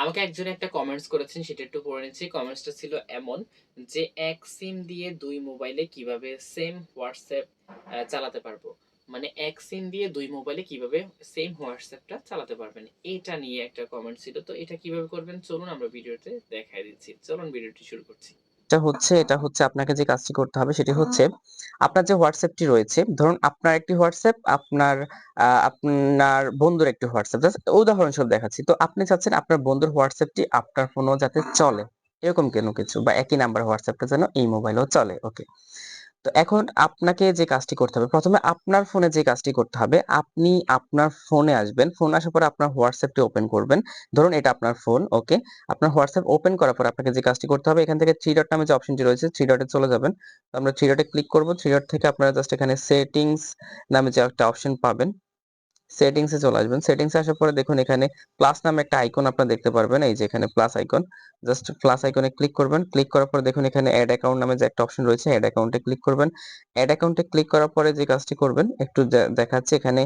আমাকে একজন একটা কমেন্টস করেছেন সেটা একটু পড়ে নিচ্ছি। কমেন্টসটা ছিল এমন যে, "এক সিম দিয়ে দুই মোবাইলে কীভাবে সেম হোয়াটসঅ্যাপ চালাতে পারব?" মানে এক সিম দিয়ে দুই মোবাইলে কীভাবে সেম হোয়াটসঅ্যাপটা চালাতে পারবেন? এটা নিয়ে একটা কমেন্ট ছিল। তো এটা কীভাবে করবেন চলুন আমরা ভিডিওতে দেখাই দিচ্ছি। চলুন ভিডিওটি শুরু করছি। এটা হচ্ছে এটা হচ্ছে আপনাকে যে কাজটি করতে হবে সেটি হচ্ছে আপনার যে হোয়াটসঅ্যাপটি রয়েছে, ধরুন আপনার একটি হোয়াটসঅ্যাপ আপনার আপনার বন্ধুর একটি হোয়াটসঅ্যাপ জাস্ট উদাহরণস্বরূপ দেখাচ্ছি। তো আপনি চাচ্ছেন আপনার বন্ধুর হোয়াটসঅ্যাপটি আপনার ফোনেও যাতে চলে। এরকম কোনো কিছু বা একই নাম্বার হোয়াটসঅ্যাপটা যেন এই মোবাইলেও চলে। ওকে। তো এখন আপনাকে যে কাজটি করতে হবে, প্রথমে আপনার ফোনে যে কাজটি করতে হবে, আপনি আপনার ফোনে আসবেন। ফোন আসার পর আপনার হোয়াটসঅ্যাপটি ওপেন করবেন। ধরুন এটা আপনার ফোন, ওকে। আপনার হোয়াটসঅ্যাপ ওপেন করার পর আপনাকে যে কাজটি করতে হবে, এখান থেকে থ্রি ডট নামে যে অপশনটি রয়েছে থ্রি ডটে চলে যাবেন। আমরা থ্রি ডটে ক্লিক করব। থ্রি ডট থেকে আপনারা জাস্ট এখানে সেটিংস নামে যে একটা অপশন পাবেন। সেটিংস চলে আসবেন। সেটিংস আসার পরে দেখুন এখানে প্লাস নামে একটা আইকন আপনারা দেখতে পারবেন। এই যে এখানে প্লাস আইকন। জাস্ট প্লাস আইকনে ক্লিক করবেন। ক্লিক করার পরে দেখুন এখানে অ্যাড অ্যাকাউন্ট নামে যে একটা অপশন রয়েছে, অ্যাড অ্যাকাউন্টে ক্লিক করবেন। অ্যাড অ্যাকাউন্টে ক্লিক করার পরে যে কাজটি করবেন, একটু দেখাচ্ছে এখানে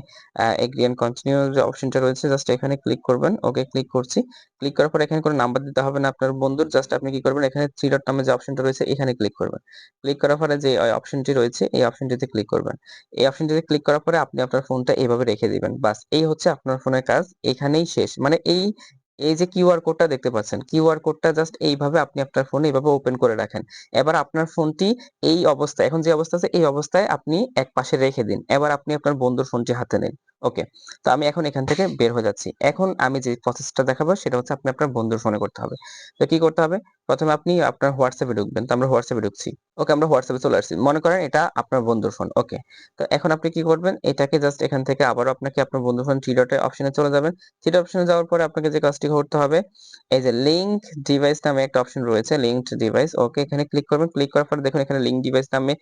এগ্রি অ্যান্ড কন্টিনিউ যে অপশনটা রয়েছে জাস্ট এখানে ক্লিক করবেন। ওকে ক্লিক করছি। ক্লিক করার পর এখানে কোনো নাম্বার দিতে হবে না আপনার বন্ধুর। জাস্ট আপনি কি করবেন এখানে থ্রি ডট নামে যে অপশনটা রয়েছে এখানে ক্লিক করবেন। ক্লিক করার পরে যে অপশনটি রয়েছে এই অপশনটিতে ক্লিক করবেন। এই অপশনটিতে ক্লিক করার পরে আপনি আপনার ফোনটা এভাবে রেখে দিবেন। বাস এই হচ্ছে আপনার ফোনের কাজ। এখানেই শেষ। মানে এই, এই যে কিউআর কোডটা দেখতে পাচ্ছেন, কিউআর কোডটা জাস্ট এইভাবে আপনি আপনার ফোনে এভাবে ওপেন করে রাখেন। এবার আপনার ফোনটি এই অবস্থায় এখন যে অবস্থা আছে এই অবস্থায় আপনি একপাশে রেখে দিন। এবার আপনি আপনার বন্ধুর ফোনটি হাতে নিন। ওকে। তো আমি এখন এখান থেকে বের হয়ে যাচ্ছি। এখন আমি যে প্রসেসটা দেখাবো সেটা হচ্ছে আপনি আপনার বন্ধুর ফোনে করতে হবে। তো কি করতে হবে? প্রথমে আপনি আপনার হোয়াটসঅ্যাপে ঢুকবেন। তো আমরা হোয়াটসঅ্যাপে ঢুকছি। ওকে আমরা এ চলে আসছি। মনে করেন এটা আপনার বন্ধুর ফোন। ওকে। তো এখন আপনি কি করবেন? এটাকে জাস্ট এখান থেকে আবারও আপনাকে আপনার বন্ধুর ফোন 3 ডটে অপশনে চলে যাবেন। 3 ডট অপশনে যাওয়ার পরে আপনাকে যে কাজটি করতে হবে, এই যে লিংক ডিভাইস নামে একটা অপশন রয়েছে, লিংকড ডিভাইস। ওকে এখানে ক্লিক করবেন। ক্লিক করার পর দেখুন এখানে লিংক ডিভাইস নামে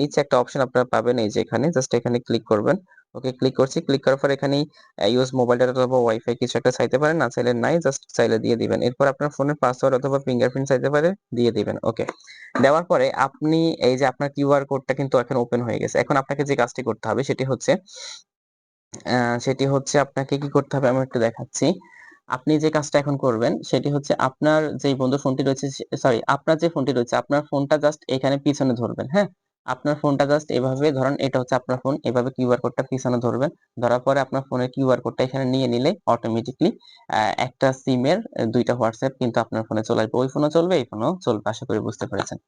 নিচে একটা অপশন আপনারা পাবেন এই যে এখানে জাস্ট এখানে ক্লিক করবেন। ওকে ক্লিক করছি। ক্লিক করার পর এখানে ইউজ মোবাইল ডাটা অথবা ওয়াইফাই কিছু একটা চাইতে পারেন। না চাইলে নাই জাস্ট চাইলে দিয়ে দিবেন। এরপর আপনার ফোনের পাসওয়ার্ড অথবা ফিঙ্গারপ্রিন্ট চাইতে পারে, দিয়ে দিবেন। ওকে। দেওয়ার পরে আপনি এই যে আপনার কিউআর কোডটা কিন্তু এখন ওপেন হয়ে গেছে। এখন আপনাকে যে কাজটি করতে হবে সেটি হচ্ছে সেটি হচ্ছে আপনাকে কি করতে হবে আমি একটু দেখাচ্ছি। আপনি যে কাজটা এখন করবেন সেটি হচ্ছে আপনার যে বন্ধুর ফোনটি রয়েছে সরি আপনার যে ফোনটি রয়েছে আপনার ফোনটা জাস্ট এখানে পিছনে ধরবেন, হ্যাঁ? আপনার ফোনটা জাস্ট এভাবে ধরেন এটা হচ্ছে আপনার ফোন। এভাবে কিউআর কোডটা পিছনে ধরবেন। ধরার পরে আপনার ফোনের কিউআর কোডটা এখানে নিয়ে নিলে অটোমেটিক্যালি আ একটা সিমের ২ টা WhatsApp কিন্তু আপনার ফোনে চলে আসবে। ওই ফোনেও চলবে, এই ফোনেও চলবে। আশা করি বুঝতে পেরেছেন।